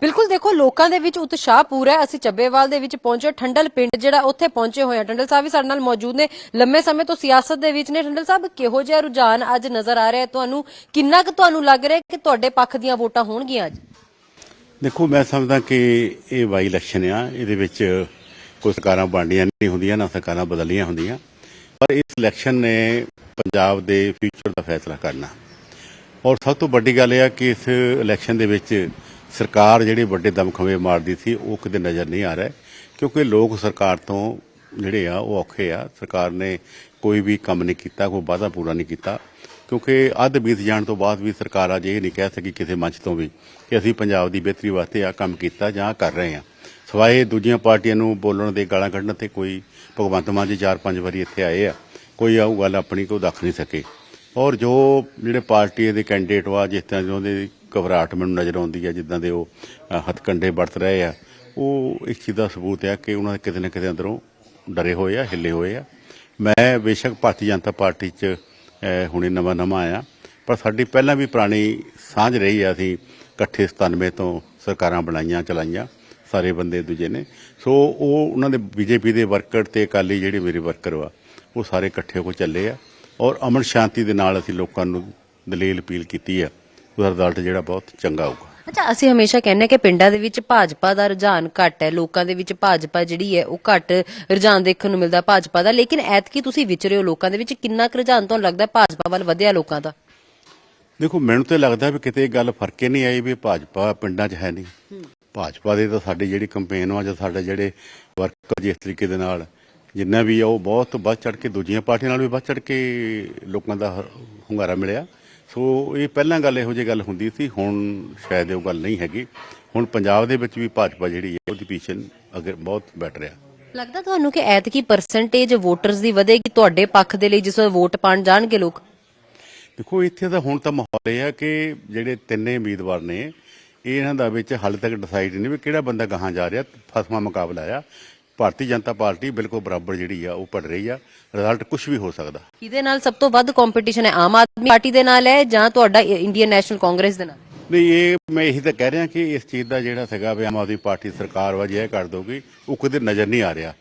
ਬਿਲਕੁਲ ਦੇਖੋ, ਲੋਕਾਂ ਦੇ ਵਿੱਚ ਉਤਸ਼ਾਹ ਪੂਰਾ ਹੈ। ਅਸੀਂ ਚੱਬੇਵਾਲ ਦੇ ਵਿੱਚ ਪਹੁੰਚੇ। ਠੰਡਲ ਪਿੰਡ ਜਿਹੜਾ ਉੱਥੇ ਪਹੁੰਚੇ ਹੋਏ ਆ ਠੰਡਲ ਸਾਹਿਬ ਵੀ ਸਾਡੇ ਨਾਲ ਮੌਜੂਦ ਨੇ। ਲੰਮੇ ਸਮੇਂ ਤੋਂ ਸਿਆਸਤ ਦੇ ਵਿੱਚ ਨੇ। ਠੰਡਲ ਸਾਹਿਬ, ਕਿਹੋ ਜਿਹਾ ਰੁਝਾਨ ਅੱਜ ਨਜ਼ਰ ਆ ਰਿਹਾ ਤੁਹਾਨੂੰ ਕਿੰਨਾ ਕੁ ਤੁਹਾਨੂੰ ਲੱਗ ਰਿਹਾ ਕਿ ਤੁਹਾਡੇ ਪੱਖ ਦੀਆਂ ਵੋਟਾਂ ਹੋਣਗੀਆਂ ਅੱਜ? ਦੇਖੋ, ਮੈਂ ਸਮਝਦਾ ਕਿ ਇਹ ਵਾਈ ਇਲੈਕਸ਼ਨ ਆ। ਇਹਦੇ ਵਿੱਚ ਕੋਈ ਸਰਕਾਰਾਂ ਬਣਦੀਆਂ ਨਹੀਂ ਹੁੰਦੀਆਂ, ਨਾ ਸਰਕਾਰਾਂ ਬਦਲੀਆਂ ਹੁੰਦੀਆਂ। ਪਰ ਇਸ ਇਲੈਕਸ਼ਨ ਨੇ ਪੰਜਾਬ ਦੇ ਫਿਊਚਰ ਦਾ ਫੈਸਲਾ ਕਰਨਾ। ਔਰ ਸਭ ਤੋਂ ਵੱਡੀ ਗੱਲ ਇਹ ਆ ਕਿ ਇਸ ਇਲੈਕਸ਼ਨ ਦੇ ਵਿੱਚ ਸਰਕਾਰ ਜਿਹੜੇ ਵੱਡੇ ਦਮਖਮੇ ਮਾਰਦੀ ਸੀ, ਉਹ ਕਿਤੇ ਨਜ਼ਰ ਨਹੀਂ ਆ ਰਿਹਾ। ਕਿਉਂਕਿ ਲੋਕ ਸਰਕਾਰ ਤੋਂ ਜਿਹੜੇ ਆ, ਉਹ ਔਖੇ ਆ। ਸਰਕਾਰ ਨੇ ਕੋਈ ਵੀ ਕੰਮ ਨਹੀਂ ਕੀਤਾ, ਕੋਈ ਵਾਅਦਾ ਪੂਰਾ ਨਹੀਂ ਕੀਤਾ। ਕਿਉਂਕਿ ਅੱਧ ਬੀਤ ਜਾਣ ਤੋਂ ਬਾਅਦ ਵੀ ਸਰਕਾਰ ਅਜੇ ਇਹ ਨਹੀਂ ਕਹਿ ਸਕੀ ਕਿਸੇ ਮੰਚ ਤੋਂ ਵੀ ਕਿ ਅਸੀਂ ਪੰਜਾਬ ਦੀ ਬਿਹਤਰੀ ਵਾਸਤੇ ਆ ਕੰਮ ਕੀਤਾ ਜਾਂ ਕਰ ਰਹੇ ਹਾਂ। ਸਵਾਏ ਦੂਜੀਆਂ ਪਾਰਟੀਆਂ ਨੂੰ ਬੋਲਣ ਦੇ ਗਾਲਾਂ ਕੱਢਣ ਤੇ ਕੋਈ ਭਗਵੰਤ ਮਾਨ ਜੀ ਚਾਰ ਪੰਜ ਵਾਰੀ ਇੱਥੇ ਆਏ ਆ। ਕੋਈ ਆਉ ਗੱਲ ਆਪਣੀ ਕੋ ਦੱਖ ਨਹੀਂ ਸਕੇ। ਔਰ ਜੋ ਜਿਹੜੇ ਪਾਰਟੀ ਦੇ ਕੈਂਡੀਡੇਟ ਵਾ, ਜਿਸ ਤਰ੍ਹਾਂ ਜੋ ਦੇ ਘਬਰਾਹਟ ਮੈਨੂੰ ਨਜ਼ਰ ਆਉਂਦੀ ਹੈ ਜਿੱਦਾਂ ਦੇ ਉਹ ਅ, ਹੱਥਕੰਡੇ ਵਰਤ ਰਹੇ ਆ। ਉਹ ਇਸ ਚੀਜ਼ ਦਾ ਸਬੂਤ ਹੈ ਕਿ ਉਹਨਾਂ ਦੇ ਕਿਤੇ ਨਾ ਕਿਤੇ ਅੰਦਰੋਂ ਡਰੇ ਹੋਏ ਆ ਹਿੱਲੇ ਹੋਏ ਆ। ਮੈਂ ਬੇਸ਼ੱਕ ਭਾਰਤੀ ਜਨਤਾ ਪਾਰਟੀ 'ਚ ਹੁਣੇ ਨਵਾਂ ਨਵਾਂ ਆਇਆ ਪਰ ਸਾਡੀ ਪਹਿਲਾਂ ਵੀ ਪੁਰਾਣੀ ਸਾਂਝ ਰਹੀ ਆ ਅਸੀਂ ਇਕੱਠੇ 97 ਤੋਂ ਸਰਕਾਰਾਂ ਬਣਾਈਆਂ ਚਲਾਈਆਂ ਸਾਰੇ ਬੰਦੇ ਦੂਜੇ ਨੇ। ਸੋ ਉਹ ਉਹਨਾਂ ਦੇ ਬੀਜੇਪੀ ਦੇ ਵਰਕਰ ਤੇ ਅਕਾਲੀ ਜਿਹੜੇ ਮੇਰੇ ਵਰਕਰ ਵਾ ਉਹ ਸਾਰੇ ਇਕੱਠੇ ਹੋ ਕੇ ਚੱਲੇ ਆ। ਔਰ ਅਮਨ ਸ਼ਾਂਤੀ ਦੇ ਨਾਲ ਅਸੀਂ ਲੋਕਾਂ ਨੂੰ ਦਲੀਲ ਅਪੀਲ ਕੀਤੀ ਆ। ਉਹਦਾ ਰਿਜ਼ਲਟ ਜਿਹੜਾ ਬਹੁਤ ਚੰਗਾ ਆਊਗਾ ਅੱਛਾ ਅਸੀਂ ਹਮੇਸ਼ਾ ਕਹਿੰਦੇ ਕਿ ਪਿੰਡਾਂ ਦੇ ਵਿੱਚ ਭਾਜਪਾ ਦਾ ਰੁਝਾਨ ਘੱਟ ਹੈ ਲੋਕਾਂ ਦੇ ਵਿੱਚ ਭਾਜਪਾ ਜਿਹੜੀ ਹੈ ਉਹ ਘੱਟ ਰੁਝਾਨ ਦੇਖਣ ਨੂੰ ਮਿਲਦਾ ਭਾਜਪਾ ਦਾ। ਲੇਕਿਨ ਐਤਕੀ ਤੁਸੀਂ ਵਿਚਰੇ ਹੋ ਲੋਕਾਂ ਦੇ ਵਿੱਚ ਕਿੰਨਾ ਕੁ ਰੁਝਾਨ ਤੁਹਾਨੂੰ ਲੱਗਦਾ ਭਾਜਪਾ ਵੱਲ ਵਧਿਆ ਲੋਕਾਂ ਦਾ? ਦੇਖੋ ਮੈਨੂੰ ਤੇ ਲੱਗਦਾ ਵੀ ਕਿਤੇ ਇਹ ਗੱਲ ਫ਼ਰਕ ਹੀ ਨਹੀਂ ਆਈ ਵੀ ਭਾਜਪਾ ਪਿੰਡਾਂ 'ਚ ਹੈ ਨਹੀਂ। ਭਾਜਪਾ ਦੇ ਤਾਂ ਸਾਡੀ ਜਿਹੜੀ ਕੰਪੇਨ ਵਾ ਜਾਂ ਸਾਡੇ ਜਿਹੜੇ ਵਰਕਰ ਜਿਸ ਤਰੀਕੇ ਦੇ ਨਾਲ ਜਿੰਨਾ ਵੀ ਆ ਉਹ ਬਹੁਤ ਵੱਧ ਚੜ ਕੇ ਦੂਜੀਆਂ ਪਾਰਟੀਆਂ ਨਾਲ ਵੀ ਵੱਧ ਚੜ ਕੇ ਲੋਕਾਂ ਦਾ ਹੁੰਗਾਰਾ ਮਿਲਿਆ। ਸੋ ਇਹ ਪਹਿਲਾਂ ਗੱਲ ਇਹੋ ਜਿਹੀ ਗੱਲ ਹੁੰਦੀ ਸੀ ਹੁਣ ਸ਼ਾਇਦ ਇਹ ਗੱਲ ਨਹੀਂ ਹੈਗੀ। ਹੁਣ ਪੰਜਾਬ ਦੇ ਵਿੱਚ ਵੀ ਭਾਜਪਾ ਜਿਹੜੀ ਹੈ ਉਹਦੀ ਪੋਜੀਸ਼ਨ ਅਗਰ ਬਹੁਤ ਬੈਟਰ ਆ ਲੱਗਦਾ ਤੁਹਾਨੂੰ ਕਿ ਐਤਕੀ ਪਰਸੈਂਟੇਜ ਵੋਟਰਸ ਦੀ ਵਧੇਗੀ? ਤੁਹਾਡੇ ਪੱਖ ਦੇ ਲਈ ਜਿਸ ਵੇਲੇ ਵੋਟ ਪਾਣ ਜਾਣਗੇ ਲੋਕ? ਦੇਖੋ ਇੱਥੇ ਤਾਂ ਹੁਣ ਤਾਂ ਮਾਹੌਲ ਇਹ ਆ ਕਿ ਜਿਹੜੇ ਤਿੰਨੇ ਉਮੀਦਵਾਰ ਨੇ ਇਹ ਇਹਨਾਂ ਦਾ ਵਿੱਚ ਹਾਲੇ ਤੱਕ ਡਿਸਾਈਡ ਨਹੀਂ ਵੀ ਕਿਹੜਾ ਬੰਦਾ ਗਾਹਾਂ ਜਾ ਰਿਹਾ ਫਸਵਾ ਮੁਕਾਬਲਾ ਆ। ਭਾਰਤੀ ਜਨਤਾ ਪਾਰਟੀ ਬਿਲਕੁਲ ਬਰਾਬਰ ਜਿਹੜੀ ਆ, ਉਹ ਪੜ ਰਹੀ ਆ। ਰਿਜ਼ਲਟ ਕੁਝ ਵੀ ਹੋ ਸਕਦਾ। ਕਿਹਦੇ ਨਾਲ ਸਭ ਤੋਂ ਵੱਧ ਕੰਪੀਟੀਸ਼ਨ ਹੈ? ਆਮ ਆਦਮੀ ਪਾਰਟੀ ਦੇ ਨਾਲ ਹੈ ਜਾਂ ਤੁਹਾਡਾ ਇੰਡੀਅਨ ਨੈਸ਼ਨਲ ਕਾਂਗਰਸ ਦੇ ਨਾਲ? ਨਹੀਂ ਇਹ ਮੈਂ ਇਹੀ ਤਾਂ ਕਹਿ ਰਿਹਾ ਕਿ ਇਸ ਚੀਜ਼ ਦਾ ਜਿਹੜਾ ਸੀਗਾ ਵੀ ਆਮ ਆਦਮੀ ਪਾਰਟੀ ਸਰਕਾਰ ਵਾ ਜੇ ਇਹ ਕਰ ਦੋਗੀ ਉਹ ਕਦੇ ਨਜ਼ਰ ਨਹੀਂ ਆ ਰਿਹਾ।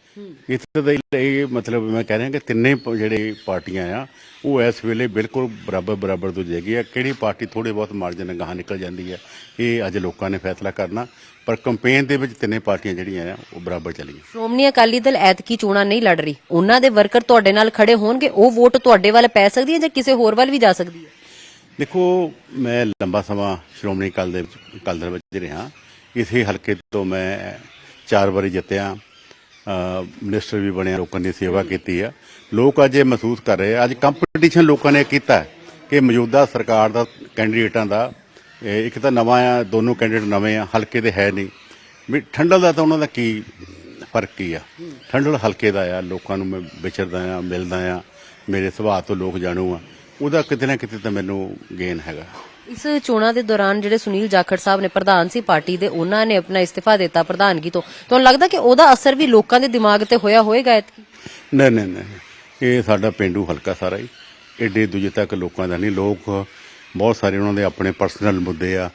ਇੱਥੇ ਦਾ ਇਹ ਮਤਲਬ ਮੈਂ ਕਹਿ ਰਿਹਾ ਕਿ ਤਿੰਨੇ ਜਿਹੜੇ ਪਾਰਟੀਆਂ ਆ ਉਹ ਇਸ ਵੇਲੇ ਬਿਲਕੁਲ ਬਰਾਬਰ ਬਰਾਬਰ ਤੋਂ ਜੇਗੀ ਆ। ਕਿਹੜੀ ਪਾਰਟੀ ਥੋੜੇ ਬਹੁਤ ਮਾਰਜਨ ਗਾਹਾਂ ਨਿਕਲ ਜਾਂਦੀ ਹੈ ਇਹ ਅੱਜ ਲੋਕਾਂ ਨੇ ਫੈਸਲਾ ਕਰਨਾ। ਪਰ ਕੰਪੇਨ ਦੇ ਵਿੱਚ ਤਿੰਨੇ ਪਾਰਟੀਆਂ ਜਿਹੜੀਆਂ ਆ ਉਹ ਬਰਾਬਰ ਚੱਲੀਆਂ। ਸ਼੍ਰੋਮਣੀ ਅਕਾਲੀ ਦਲ ਐਤਕੀ ਚੋਣਾਂ ਨਹੀਂ ਲੜ ਰਹੀ। ਉਹਨਾਂ ਦੇ ਵਰਕਰ ਤੁਹਾਡੇ ਨਾਲ ਖੜੇ ਹੋਣਗੇ ਉਹ ਵੋਟ ਤੁਹਾਡੇ ਵੱਲ ਪੈ ਸਕਦੀ ਹੈ ਜਾਂ ਕਿਸੇ ਹੋਰ ਵੱਲ ਵੀ ਜਾ ਸਕਦੀ ਹੈ? ਦੇਖੋ ਮੈਂ ਲੰਬਾ ਸਮਾਂ ਸ਼੍ਰੋਮਣੀ ਅਕਾਲੀ ਦੇ ਵਿੱਚ ਅਕਾਲੀ ਦਲ ਵਿੱਚ ਰਿਹਾ। ਇਸੇ ਹਲਕੇ ਤੋਂ ਮੈਂ ਚਾਰ ਵਾਰੀ ਜਿੱਤਿਆ। ਅ, ਮਿਨਿਸਟਰ ਵੀ ਬਣਿਆ ਲੋਕਾਂ ਦੀ ਸੇਵਾ ਕੀਤੀ ਆ। ਲੋਕ ਅੱਜ ਇਹ ਮਹਿਸੂਸ ਕਰ ਰਹੇ ਆ। ਅੱਜ ਕੰਪੀਟੀਸ਼ਨ ਲੋਕਾਂ ਨੇ ਕੀਤਾ ਕਿ ਮੌਜੂਦਾ ਸਰਕਾਰ ਦਾ ਕੈਂਡੀਡੇਟਾਂ ਦਾ ਇੱਕ ਤਾਂ ਨਵਾਂ ਆ ਦੋਨੋਂ ਕੈਂਡੀਡੇਟ ਨਵੇਂ ਆ ਹਲਕੇ ਦੇ ਹੈ ਨਹੀਂ। ਵੀ ਠੰਡਲ ਦਾ ਤਾਂ ਉਹਨਾਂ ਦਾ ਕੀ ਫ਼ਰਕ ਕੀ ਆ। ਠੰਡਲ ਹਲਕੇ ਦਾ ਆ ਲੋਕਾਂ ਨੂੰ ਮੈਂ ਵਿਚਰਦਾ ਆ ਮਿਲਦਾ ਆ। ਮੇਰੇ ਸੁਭਾਅ ਤੋਂ ਲੋਕ ਜਾਣੂ ਆ। ਉਹਦਾ ਕਿਤੇ ਨਾ ਕਿਤੇ ਤਾਂ ਮੈਨੂੰ ਗੇਨ ਹੈਗਾ। ਇਸ ਚੋਣਾਂ ਦੇ ਦੌਰਾਨ ਜਿਹੜੇ ਸੁਨੀਲ ਜਾਖੜ ਸਾਹਿਬ ਨੇ ਪ੍ਰਧਾਨ ਸੀ ਪਾਰਟੀ ਦੇ ਉਹਨਾਂ ਨੇ ਆਪਣਾ ਇਸਤੀਫਾ ਦਿੱਤਾ ਪ੍ਰਧਾਨਗੀ ਤੋਂ। ਤੁਹਾਨੂੰ ਲੱਗਦਾ ਕਿ ਉਹਦਾ ਅਸਰ ਵੀ ਲੋਕਾਂ ਦੇ ਦਿਮਾਗ ਤੇ ਹੋਇਆ ਹੋਏਗਾ ਐਤਕੀ? ਨਹੀਂ ਨਹੀਂ ਨਹੀਂ। ਇਹ ਸਾਡਾ ਪਿੰਡੂ ਹਲਕਾ ਸਾਰਾ ਹੀ। ਏਡੇ ਦੂਜੇ ਤੱਕ ਲੋਕਾਂ ਦਾ ਨਹੀਂ। ਲੋਕ ਬਹੁਤ ਸਾਰੇ ਉਹਨਾਂ ਦੇ ਆਪਣੇ ਪਰਸਨਲ ਮੁੱਦੇ ਆ।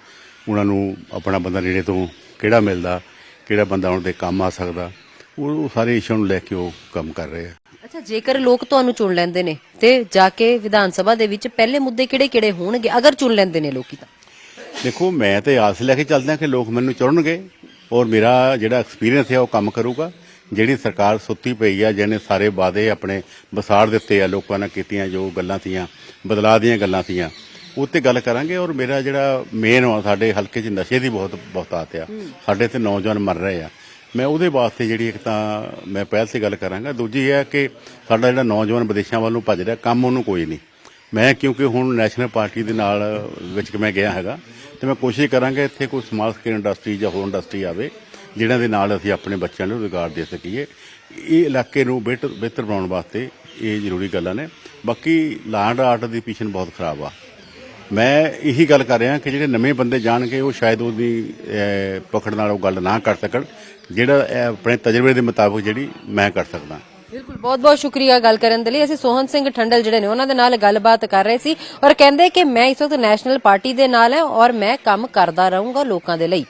ਉਹਨਾਂ ਨੂੰ ਆਪਣਾ ਬੰਦਾ ਨੇੜੇ ਤੋਂ ਕਿਹੜਾ ਮਿਲਦਾ ਕਿਹੜਾ ਬੰਦਾ ਉਹਨਾਂ ਦੇ ਕੰਮ ਆ ਸਕਦਾ। ਉਹ ਉਹ ਸਾਰੇ ਇਸ਼ੂ ਨੂੰ ਲੈ ਕੇ ਉਹ ਕੰਮ ਕਰ ਰਹੇ ਆ। ਅੱਛਾ ਜੇਕਰ ਲੋਕ ਤੁਹਾਨੂੰ ਚੁਣ ਲੈਂਦੇ ਨੇ ਤੇ ਜਾ ਕੇ ਵਿਧਾਨ ਸਭਾ ਦੇ ਵਿੱਚ ਪਹਿਲੇ ਮੁੱਦੇ ਕਿਹੜੇ-ਕਿਹੜੇ ਹੋਣਗੇ? ਅਗਰ ਚੁਣ ਲੈਂਦੇ ਨੇ ਲੋਕੀ ਤਾਂ। ਦੇਖੋ ਮੈਂ ਤੇ ਆਸ ਲੈ ਕੇ ਚੱਲਦਾ ਕਿ ਲੋਕ ਮੈਨੂੰ ਚੁਣਨਗੇ ਔਰ ਮੇਰਾ ਜਿਹੜਾ ਐਕਸਪੀਰੀਅੰਸ ਹੈ ਉਹ ਕੰਮ ਕਰੂਗਾ। ਜਿਹੜੀ ਸਰਕਾਰ ਸੁੱਤੀ ਪਈ ਆ ਜਿਹਨੇ ਸਾਰੇ ਵਾਅਦੇ ਆਪਣੇ ਵਿਸਾਰ ਦਿੱਤੇ ਆ ਲੋਕਾਂ ਨਾਲ ਕੀਤੀਆਂ ਜੋ ਗੱਲਾਂ ਸੀਆਂ ਬਦਲਾਅ ਦੀਆਂ ਗੱਲਾਂ ਸੀਆਂ ਉਹ ਤੇ ਗੱਲ ਕਰਾਂਗੇ ਔਰ ਮੇਰਾ ਜਿਹੜਾ ਮੇਨ ਆ ਸਾਡੇ ਹਲਕੇ 'ਚ ਨਸ਼ੇ ਦੀ ਬਹੁਤ ਬਹੁਤਾਤ ਆ। ਸਾਡੇ ਤੇ ਨੌਜਵਾਨ ਮਰ ਰਹੇ ਆ। ਮੈਂ ਉਹਦੇ ਵਾਸਤੇ ਜਿਹੜੀ ਇੱਕ ਤਾਂ ਮੈਂ ਪਹਿਲ ਤੇ ਗੱਲ ਕਰਾਂਗਾ। ਦੂਜੀ ਇਹ ਹੈ ਕਿ ਸਾਡਾ ਜਿਹੜਾ ਨੌਜਵਾਨ ਵਿਦੇਸ਼ਾਂ ਵੱਲ ਨੂੰ ਭੱਜ ਰਿਹਾ, ਕੰਮ ਉਹਨੂੰ ਕੋਈ ਨਹੀਂ। ਮੈਂ ਕਿਉਂਕਿ ਹੁਣ ਨੈਸ਼ਨਲ ਪਾਰਟੀ ਦੇ ਨਾਲ ਵਿੱਚ ਮੈਂ ਗਿਆ ਹੈਗਾ, ਤੇ ਮੈਂ ਕੋਸ਼ਿਸ਼ ਕਰਾਂਗਾ ਇੱਥੇ ਕੋਈ ਸਮਾਲ ਸਕੇਲ ਇੰਡਸਟਰੀ ਜਾਂ ਹੋਰ ਇੰਡਸਟਰੀ ਆਵੇ ਜਿਨ੍ਹਾਂ ਦੇ ਨਾਲ ਅਸੀਂ ਆਪਣੇ ਬੱਚਿਆਂ ਨੂੰ ਰੁਜ਼ਗਾਰ ਦੇ ਸਕੀਏ। ਇਹ ਇਲਾਕੇ ਨੂੰ ਬਿਹਤਰ ਬਿਹਤਰ ਬਣਾਉਣ ਵਾਸਤੇ ਇਹ ਜ਼ਰੂਰੀ ਗੱਲਾਂ ਨੇ। ਬਾਕੀ ਲਾਂਡ ਆਰਟ ਦੀ ਪੀਸ਼ਨ ਬਹੁਤ ਖਰਾਬ ਆ। ਮੈਂ ਇਹੀ ਗੱਲ ਕਰ ਰਿਹਾ ਕਿ ਜਿਹੜੇ ਨਵੇਂ ਬੰਦੇ ਜਾਣਗੇ, ਉਹ ਸ਼ਾਇਦ ਉਹਦੀ ਪਕੜ ਨਾਲ ਉਹ ਗੱਲ ਨਾ ਕਰ ਸਕਣ, ਜਿਹੜਾ ਆਪਣੇ ਤਜਰਬੇ ਦੇ ਮੁਤਾਬਕ ਜਿਹੜੀ ਮੈਂ ਕਰ ਸਕਦਾ। ਬਿਲਕੁਲ ਬਹੁਤ ਬਹੁਤ ਸ਼ੁਕਰੀਆ ਗੱਲ ਕਰਨ ਦੇ ਲਈ। ਅਸੀਂ ਸੋਹਨ ਸਿੰਘ ਠੰਡਲ ਜਿਹੜੇ ਨੇ, ਉਹਨਾਂ ਦੇ ਨਾਲ ਗੱਲਬਾਤ ਕਰ ਰਹੇ ਸੀ ਔਰ ਕਹਿੰਦੇ ਕਿ ਮੈਂ ਇਸ ਵਕਤ ਨੈਸ਼ਨਲ ਪਾਰਟੀ ਦੇ ਨਾਲ ਹਾਂ ਔਰ ਮੈਂ ਕੰਮ ਕਰਦਾ ਰਹੂੰਗਾ ਲੋਕਾਂ ਦੇ ਲਈ।